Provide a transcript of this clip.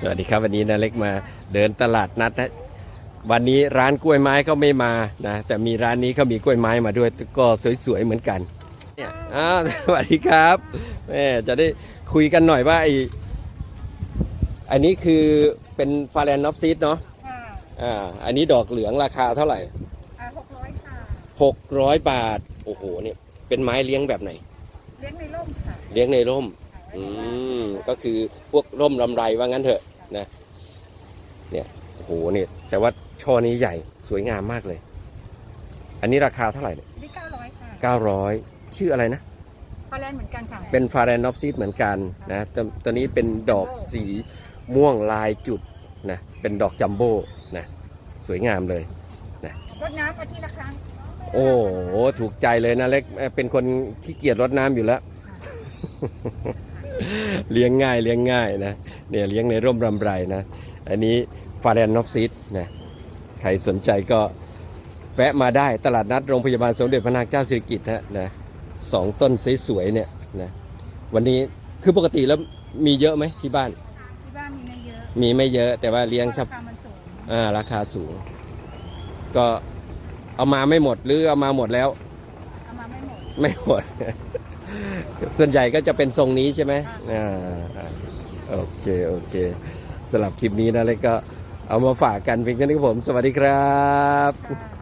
สวัสดีครับวันนี้นาเล็กมาเดินตลาดนัดนะวันนี้ร้านกล้วยไม้เขาไม่มานะแต่มีร้านนี้เขามีกล้วยไม้มาด้วยก็สวยๆเหมือนกันเนี่ยอ้าวสวัสดีครับแม่จะได้คุยกันหน่อยว่าไออันนี้คือเป็นฟาแลนนอฟซีดเนาะค่ะอ่าอันนี้ดอกเหลืองราคาเท่าไหร่อ่าหกร้อยค่ะ600บาทโอ้โหเนี่ยเป็นไม้เลี้ยงแบบไหน เลี้ยงในร่มค่ะเลี้ยงในร่มค่ะอืม ก็คือพวกร่มลำไรว่างั้นเถอะ นะเนี่ยโอ้โหเนี่ยแต่ว่าช่อนี้ใหญ่สวยงามมากเลย อันนี้ราคาเท่าไหร่เนี่ยนี่เก้าร้อยค่ะเก้าร้อยชื่ออะไรนะฟาแลนเหมือนกันค่ะเป็นฟาแรนอฟซีดเหมือนกันนะตัวตัวนี้เป็นดอกสีม่วงลายจุดนะเป็นดอกจัมโบ้นะสวยงามเลยรดน้ำอาทิตย์ละครั้งโอ้โหถูกใจเลยนะเล็กเอ่อเป็นคนขี้เกียจรดน้ำอยู่แล้ว เลี้ยงง่ายเลี้ยงง่ายนะเนี่ยเลี้ยงในร่มรำไรนะ อันนี้ฟาแรนนอฟซิตนะใครสนใจก็แวะมาได้ตลาดนัดโรงพยาบาลสมเด็จพระนางเจ้าสิริกิติ์นะนะสองต้นสวยๆเนี่ยนะวันนี้คือปกติแล้วมีเยอะไหมที่บ้าน ที่บ้านมีไม่เยอะมีไม่เยอะแต่ว่าเลี้ยงชอบราคามันสูงอ่าราคาสูง ก็เอามาไม่หมดหรือเอามาหมดแล้ว เอามาไม่หมด ไม่หมด ส่วนใหญ่ก็จะเป็นทรงนี้ใช่ไหมอ่าอ่าโอเค โอเคสำหรับคลิปนี้นะเลยก็เอามาฝากกันเพียงเท่านี้ครับผม สวัสดีครับค่ะ